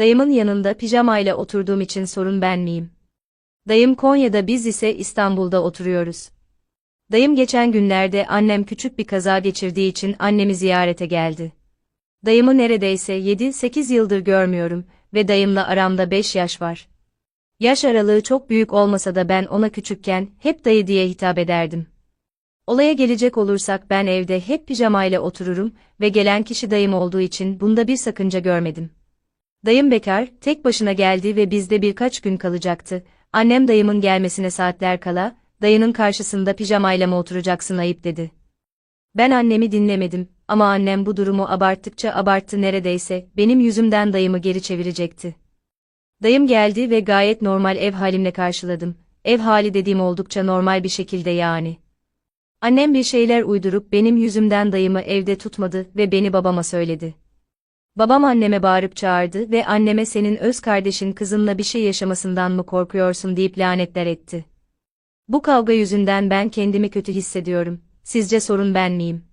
Dayımın yanında pijamayla oturduğum için sorun ben miyim? Dayım Konya'da biz ise İstanbul'da oturuyoruz. Dayım geçen günlerde annem küçük bir kaza geçirdiği için annemi ziyarete geldi. Dayımı neredeyse 7-8 yıldır görmüyorum ve dayımla aramda 5 yaş var. Yaş aralığı çok büyük olmasa da ben ona küçükken hep dayı diye hitap ederdim. Olaya gelecek olursak ben evde hep pijamayla otururum ve gelen kişi dayım olduğu için bunda bir sakınca görmedim. Dayım bekar, tek başına geldi ve bizde birkaç gün kalacaktı. Annem dayımın gelmesine saatler kala, dayının karşısında pijamayla mı oturacaksın ayıp dedi. Ben annemi dinlemedim ama annem bu durumu abarttıkça abarttı neredeyse, benim yüzümden dayımı geri çevirecekti. Dayım geldi ve gayet normal ev halimle karşıladım. Ev hali dediğim oldukça normal bir şekilde yani. Annem bir şeyler uydurup benim yüzümden dayımı evde tutmadı ve beni babama söyledi. Babam anneme bağırıp çağırdı ve anneme senin öz kardeşin kızınla bir şey yaşamasından mı korkuyorsun deyip lanetler etti. Bu kavga yüzünden ben kendimi kötü hissediyorum. Sizce sorun ben miyim?